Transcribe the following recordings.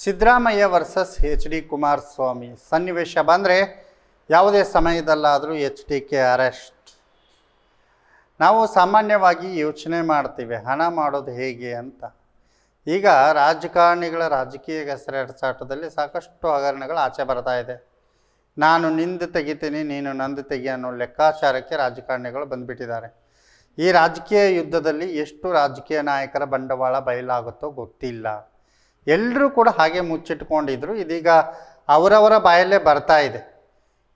Siddaramaiah versus H D Kumaraswamy ಸನ್ನಿವೇಶ ಬಂದರೆ ಯಾವುದೇ ಸಮಯದಲ್ಲಾದರೂ ಎಚ್ ಡಿ ಕೆ ಅರೆಸ್ಟ್. ನಾವು ಸಾಮಾನ್ಯವಾಗಿ ಯೋಚನೆ ಮಾಡ್ತೀವಿ, ಹಣ ಮಾಡೋದು ಹೇಗೆ ಅಂತ. ಈಗ ರಾಜಕಾರಣಿಗಳ ರಾಜಕೀಯ ಹೆಸರೆರಚಾಟದಲ್ಲಿ ಸಾಕಷ್ಟು ಹಗರಣಗಳು ಆಚೆ ಬರ್ತಾ ಇದೆ. ನಾನು ನಿಂದು ತೆಗಿತೀನಿ, ನೀನು ನಂದು ತೆಗಿ ಅನ್ನೋ ಲೆಕ್ಕಾಚಾರಕ್ಕೆ ರಾಜಕಾರಣಿಗಳು ಬಂದುಬಿಟ್ಟಿದ್ದಾರೆ. ಈ ರಾಜಕೀಯ ಯುದ್ಧದಲ್ಲಿ ಎಷ್ಟು ರಾಜಕೀಯ ನಾಯಕರ ಬಂಡವಾಳ ಬಯಲಾಗುತ್ತೋ ಗೊತ್ತಿಲ್ಲ. ಎಲ್ಲರೂ ಕೂಡ ಹಾಗೆ ಮುಚ್ಚಿಟ್ಕೊಂಡಿದ್ರು. ಇದೀಗ ಅವರವರ ಬಾಯಲ್ಲೇ ಬರ್ತಾ ಇದೆ.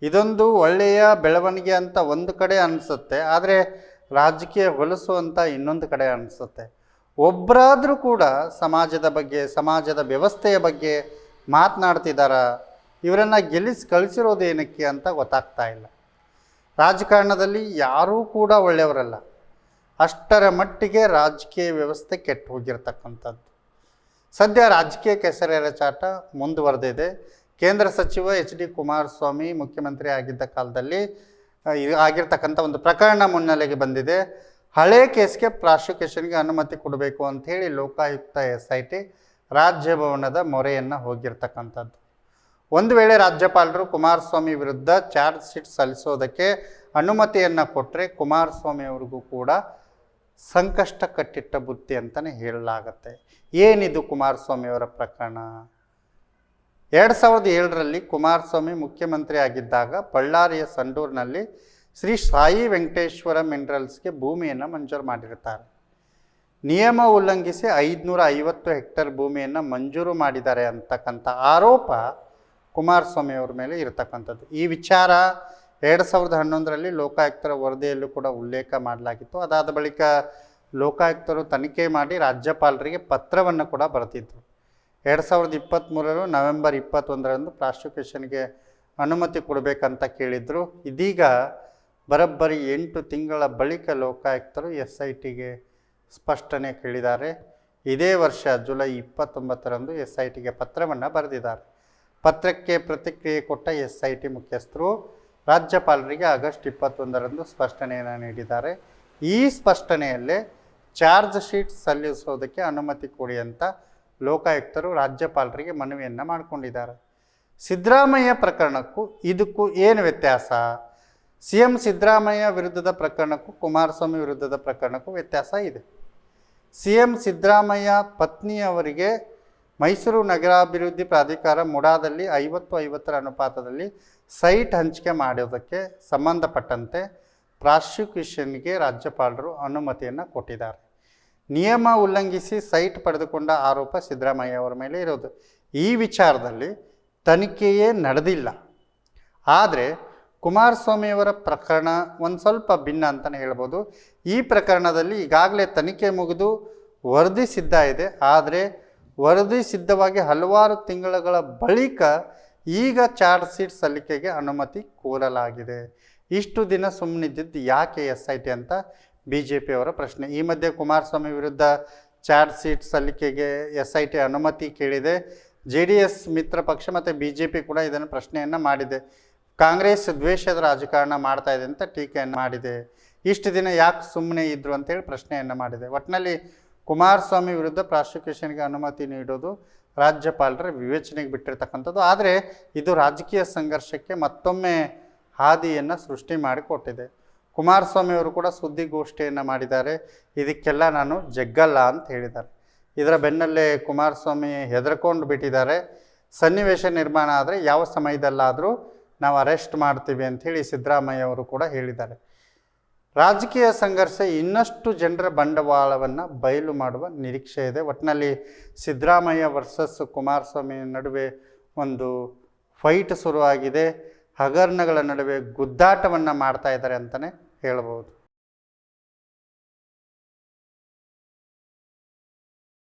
ಇದೊಂದು ಒಳ್ಳೆಯ ಬೆಳವಣಿಗೆ ಅಂತ ಒಂದು ಕಡೆ ಅನಿಸುತ್ತೆ. ಆದರೆ ರಾಜಕೀಯ ಹೊಲಸು ಅಂತ ಇನ್ನೊಂದು ಕಡೆ ಅನಿಸುತ್ತೆ. ಒಬ್ಬರಾದರೂ ಕೂಡ ಸಮಾಜದ ಬಗ್ಗೆ, ಸಮಾಜದ ವ್ಯವಸ್ಥೆಯ ಬಗ್ಗೆ ಮಾತನಾಡ್ತಿದ್ದಾರ ಇವರನ್ನು ಗೆಲ್ಲಿಸಿ ಕಳಿಸಿರೋದು ಏನಕ್ಕೆ ಅಂತ ಗೊತ್ತಾಗ್ತಾ ಇಲ್ಲ. ರಾಜಕಾರಣದಲ್ಲಿ ಯಾರೂ ಕೂಡ ಒಳ್ಳೆಯವರಲ್ಲ. ಅಷ್ಟರ ಮಟ್ಟಿಗೆ ರಾಜಕೀಯ ವ್ಯವಸ್ಥೆ ಕೆಟ್ಟು ಹೋಗಿರ್ತಕ್ಕಂಥದ್ದು. ಸದ್ಯ ರಾಜಕೀಯ ಕೆಸರೆರಚಾಟ ಮುಂದುವರೆದಿದೆ. ಕೇಂದ್ರ ಸಚಿವ ಎಚ್ ಡಿ ಕುಮಾರಸ್ವಾಮಿ ಮುಖ್ಯಮಂತ್ರಿ ಆಗಿದ್ದ ಕಾಲದಲ್ಲಿ ಆಗಿರ್ತಕ್ಕಂಥ ಒಂದು ಪ್ರಕರಣ ಮುನ್ನೆಲೆಗೆ ಬಂದಿದೆ. ಹಳೆ ಕೇಸ್ಗೆ ಪ್ರಾಸಿಕ್ಯೂಷನ್ಗೆ ಅನುಮತಿ ಕೊಡಬೇಕು ಅಂಥೇಳಿ ಲೋಕಾಯುಕ್ತ ಎಸ್ ಐ ಟಿ ರಾಜ್ಯಭವನದ ಮೊರೆಯನ್ನು ಹೋಗಿರ್ತಕ್ಕಂಥದ್ದು. ಒಂದು ವೇಳೆ ರಾಜ್ಯಪಾಲರು ಕುಮಾರಸ್ವಾಮಿ ವಿರುದ್ಧ ಚಾರ್ಜ್ ಶೀಟ್ ಸಲ್ಲಿಸೋದಕ್ಕೆ ಅನುಮತಿಯನ್ನು ಕೊಟ್ಟರೆ ಕುಮಾರಸ್ವಾಮಿ ಅವ್ರಿಗೂ ಕೂಡ ಸಂಕಷ್ಟ ಕಟ್ಟಿಟ್ಟ ಬುತ್ತಿ ಅಂತಲೇ ಹೇಳಲಾಗತ್ತೆ. ಏನಿದು ಕುಮಾರಸ್ವಾಮಿಯವರ ಪ್ರಕರಣ? ಎರಡು ಸಾವಿರದ ಏಳರಲ್ಲಿ ಕುಮಾರಸ್ವಾಮಿ ಮುಖ್ಯಮಂತ್ರಿ ಆಗಿದ್ದಾಗ ಬಳ್ಳಾರಿಯ ಸಂಡೂರಿನಲ್ಲಿ ಶ್ರೀ ಸಾಯಿ ವೆಂಕಟೇಶ್ವರ ಮಿನರಲ್ಸ್ಗೆ ಭೂಮಿಯನ್ನು ಮಂಜೂರು ಮಾಡಿರ್ತಾರೆ. ನಿಯಮ ಉಲ್ಲಂಘಿಸಿ ಐದುನೂರ ಐವತ್ತು ಹೆಕ್ಟೇರ್ ಭೂಮಿಯನ್ನು ಮಂಜೂರು ಮಾಡಿದ್ದಾರೆ ಅಂತಕ್ಕಂಥ ಆರೋಪ ಕುಮಾರಸ್ವಾಮಿಯವ್ರ ಮೇಲೆ ಇರತಕ್ಕಂಥದ್ದು. ಈ ವಿಚಾರ ಎರಡು ಸಾವಿರದ ಹನ್ನೊಂದರಲ್ಲಿ ಲೋಕಾಯುಕ್ತರ ವರದಿಯಲ್ಲೂ ಕೂಡ ಉಲ್ಲೇಖ ಮಾಡಲಾಗಿತ್ತು. ಅದಾದ ಬಳಿಕ ಲೋಕಾಯುಕ್ತರು ತನಿಖೆ ಮಾಡಿ ರಾಜ್ಯಪಾಲರಿಗೆ ಪತ್ರವನ್ನು ಕೂಡ ಬರೆದಿದ್ದರು ಎರಡು ಸಾವಿರದ ಇಪ್ಪತ್ತ್ಮೂರರು ನವೆಂಬರ್ ಇಪ್ಪತ್ತೊಂದರಂದು ಪ್ರಾಸಿಕ್ಯೂಷನ್ಗೆ ಅನುಮತಿ ಕೊಡಬೇಕಂತ ಕೇಳಿದರು. ಇದೀಗ ಬರೋಬ್ಬರಿ ಎಂಟು ತಿಂಗಳ ಬಳಿಕ ಲೋಕಾಯುಕ್ತರು ಎಸ್ ಐ ಟಿಗೆ ಸ್ಪಷ್ಟನೆ ಕೇಳಿದ್ದಾರೆ. ಇದೇ ವರ್ಷ ಜುಲೈ ಇಪ್ಪತ್ತೊಂಬತ್ತರಂದು ಎಸ್ ಐ ಟಿಗೆ ಪತ್ರವನ್ನು ಬರೆದಿದ್ದಾರೆ. ಪತ್ರಕ್ಕೆ ಪ್ರತಿಕ್ರಿಯೆ ಕೊಟ್ಟ ಎಸ್ ಐ ಟಿ ಮುಖ್ಯಸ್ಥರು ರಾಜ್ಯಪಾಲರಿಗೆ ಆಗಸ್ಟ್ ಇಪ್ಪತ್ತೊಂದರಂದು ಸ್ಪಷ್ಟನೆಯನ್ನು ನೀಡಿದ್ದಾರೆ. ಈ ಸ್ಪಷ್ಟನೆಯಲ್ಲೇ ಚಾರ್ಜ್ ಶೀಟ್ ಸಲ್ಲಿಸೋದಕ್ಕೆ ಅನುಮತಿ ಕೊಡಿ ಅಂತ ಲೋಕಾಯುಕ್ತರು ರಾಜ್ಯಪಾಲರಿಗೆ ಮನವಿಯನ್ನು ಮಾಡಿಕೊಂಡಿದ್ದಾರೆ. ಸಿದ್ದರಾಮಯ್ಯ ಪ್ರಕರಣಕ್ಕೂ ಇದಕ್ಕೂ ಏನು ವ್ಯತ್ಯಾಸ? ಸಿ ಎಂ ಸಿದ್ದರಾಮಯ್ಯ ವಿರುದ್ಧದ ಪ್ರಕರಣಕ್ಕೂ ಕುಮಾರಸ್ವಾಮಿ ವಿರುದ್ಧದ ಪ್ರಕರಣಕ್ಕೂ ವ್ಯತ್ಯಾಸ ಇದೆ. ಸಿ ಎಂ ಸಿದ್ದರಾಮಯ್ಯ ಪತ್ನಿಯವರಿಗೆ ಮೈಸೂರು ನಗರಾಭಿವೃದ್ಧಿ ಪ್ರಾಧಿಕಾರ ಮುಡಾದಲ್ಲಿ ಐವತ್ತು ಐವತ್ತರ ಅನುಪಾತದಲ್ಲಿ ಸೈಟ್ ಹಂಚಿಕೆ ಮಾಡೋದಕ್ಕೆ ಸಂಬಂಧಪಟ್ಟಂತೆ ಪ್ರಾಸಿಕ್ಯೂಷನ್ಗೆ ರಾಜ್ಯಪಾಲರು ಅನುಮತಿಯನ್ನು ಕೊಟ್ಟಿದ್ದಾರೆ. ನಿಯಮ ಉಲ್ಲಂಘಿಸಿ ಸೈಟ್ ಪಡೆದುಕೊಂಡ ಆರೋಪ ಸಿದ್ದರಾಮಯ್ಯ ಅವರ ಮೇಲೆ ಇರೋದು ಈ ವಿಚಾರದಲ್ಲಿ ತನಿಖೆಯೇ ನಡೆದಿಲ್ಲ. ಆದರೆ ಕುಮಾರಸ್ವಾಮಿಯವರ ಪ್ರಕರಣ ಒಂದು ಸ್ವಲ್ಪ ಭಿನ್ನ ಅಂತಲೇ ಹೇಳ್ಬೋದು. ಈ ಪ್ರಕರಣದಲ್ಲಿ ಈಗಾಗಲೇ ತನಿಖೆ ಮುಗಿದು ವರದಿ ಸಿದ್ಧ ಇದೆ. ಆದರೆ ವರದಿ ಸಿದ್ಧವಾಗಿ ಹಲವಾರು ತಿಂಗಳುಗಳ ಬಳಿಕ ಈಗ ಚಾರ್ಜ್ ಶೀಟ್ ಸಲ್ಲಿಕೆಗೆ ಅನುಮತಿ ಕೋರಲಾಗಿದೆ. ಇಷ್ಟು ದಿನ ಸುಮ್ಮನಿದ್ದಿದ್ದು ಯಾಕೆ ಎಸ್ ಐ ಟಿ ಅಂತ ಬಿ ಜೆ ಪಿಯವರ ಪ್ರಶ್ನೆ. ಈ ಮಧ್ಯೆ ಕುಮಾರಸ್ವಾಮಿ ವಿರುದ್ಧ ಚಾರ್ಜ್ ಶೀಟ್ ಸಲ್ಲಿಕೆಗೆ ಎಸ್ ಐ ಟಿ ಅನುಮತಿ ಕೇಳಿದೆ. ಜೆ ಡಿ ಎಸ್ ಮಿತ್ರ ಪಕ್ಷ ಮತ್ತು ಬಿ ಜೆ ಪಿ ಕೂಡ ಇದನ್ನು ಪ್ರಶ್ನೆಯನ್ನು ಮಾಡಿದೆ. ಕಾಂಗ್ರೆಸ್ ದ್ವೇಷದ ರಾಜಕಾರಣ ಮಾಡ್ತಾ ಇದೆ ಅಂತ ಟೀಕೆಯನ್ನು ಮಾಡಿದೆ. ಇಷ್ಟು ದಿನ ಯಾಕೆ ಸುಮ್ಮನೆ ಇದ್ರು ಅಂತೇಳಿ ಪ್ರಶ್ನೆಯನ್ನು ಮಾಡಿದೆ. ಒಟ್ಟಿನಲ್ಲಿ ಕುಮಾರಸ್ವಾಮಿ ವಿರುದ್ಧ ಪ್ರಾಸಿಕ್ಯೂಷನ್ಗೆ ಅನುಮತಿ ನೀಡೋದು ರಾಜ್ಯಪಾಲರ ವಿವೇಚನೆಗೆ ಬಿಟ್ಟಿರ್ತಕ್ಕಂಥದ್ದು. ಆದರೆ ಇದು ರಾಜಕೀಯ ಸಂಘರ್ಷಕ್ಕೆ ಮತ್ತೊಮ್ಮೆ ಹಾದಿಯನ್ನು ಸೃಷ್ಟಿ ಮಾಡಿಕೊಟ್ಟಿದೆ ಕುಮಾರಸ್ವಾಮಿ ಅವರು ಕೂಡ ಸುದ್ದಿಗೋಷ್ಠಿಯನ್ನು ಮಾಡಿದ್ದಾರೆ. ಇದಕ್ಕೆಲ್ಲ ನಾನು ಜಗ್ಗಲ್ಲ ಅಂತ ಹೇಳಿದ್ದಾರೆ. ಇದರ ಬೆನ್ನಲ್ಲೇ ಕುಮಾರಸ್ವಾಮಿ ಹೆದರ್ಕೊಂಡು ಬಿಟ್ಟಿದ್ದಾರೆ. ಸನ್ನಿವೇಶ ನಿರ್ಮಾಣ ಆದರೆ ಯಾವ ಸಮಯದಲ್ಲಾದರೂ ನಾವು ಅರೆಸ್ಟ್ ಮಾಡ್ತೀವಿ ಅಂಥೇಳಿ ಸಿದ್ದರಾಮಯ್ಯ ಅವರು ಕೂಡ ಹೇಳಿದ್ದಾರೆ. ರಾಜಕೀಯ ಸಂಘರ್ಷ ಇನ್ನಷ್ಟು ಜನರ ಬಂಡವಾಳವನ್ನು ಬಯಲು ಮಾಡುವ ನಿರೀಕ್ಷೆ ಇದೆ. ಒಟ್ಟಿನಲ್ಲಿ ಸಿದ್ದರಾಮಯ್ಯ ವರ್ಸಸ್ ಕುಮಾರಸ್ವಾಮಿ ನಡುವೆ ಒಂದು ಫೈಟ್ ಶುರುವಾಗಿದೆ. ಹಗರಣಗಳ ನಡುವೆ ಗುದ್ದಾಟವನ್ನು ಮಾಡ್ತಾ ಇದ್ದಾರೆ ಅಂತಲೇ ಹೇಳ್ಬೋದು.